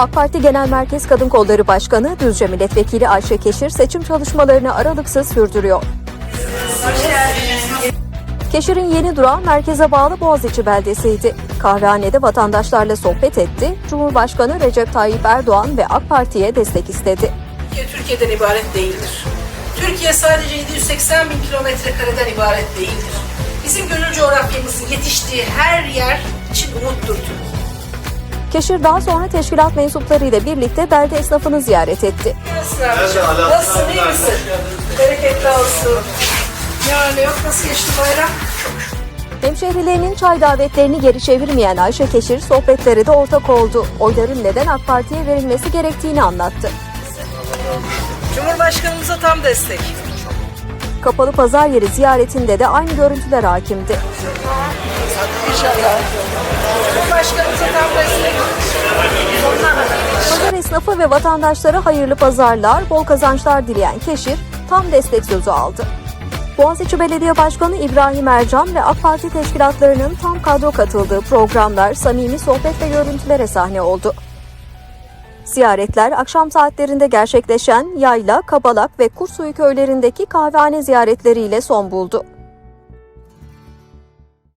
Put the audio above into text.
AK Parti Genel Merkez Kadın Kolları Başkanı Düzce Milletvekili Ayşe Keşir seçim çalışmalarını aralıksız sürdürüyor. Keşir'in yeni durağı merkeze bağlı Boğaziçi beldesiydi. Kahvehanede vatandaşlarla sohbet etti, Cumhurbaşkanı Recep Tayyip Erdoğan ve AK Parti'ye destek istedi. Türkiye Türkiye'den ibaret değildir. Türkiye sadece 780 bin kilometre kareden ibaret değildir. Bizim gönül coğrafyamızın yetiştiği her yer için umuttur Türkiye. Keşir daha sonra teşkilat mensuplarıyla birlikte belde esnafını ziyaret etti. Nasılsın? Nasılsın, iyi misin? Bereketli olsun. Yani yok, nasıl geçti bayram? Hemşehrilerinin çay davetlerini geri çevirmeyen Ayşe Keşir sohbetlere de ortak oldu. Oyların neden AK Parti'ye verilmesi gerektiğini anlattı. Cumhurbaşkanımıza tam destek. Kapalı pazar yeri ziyaretinde de aynı görüntüler hakimdi. İnşallah. Cumhurbaşkanımıza tam Esnafı ve vatandaşlara hayırlı pazarlar, bol kazançlar dileyen Keşir tam destek sözü aldı. Boğaziçi Belediye Başkanı İbrahim Ercan ve AK Parti teşkilatlarının tam kadro katıldığı programlar samimi sohbet ve görüntülere sahne oldu. Ziyaretler akşam saatlerinde gerçekleşen Yayla, Kabalak ve Kursuyu köylerindeki kahvehane ziyaretleriyle son buldu.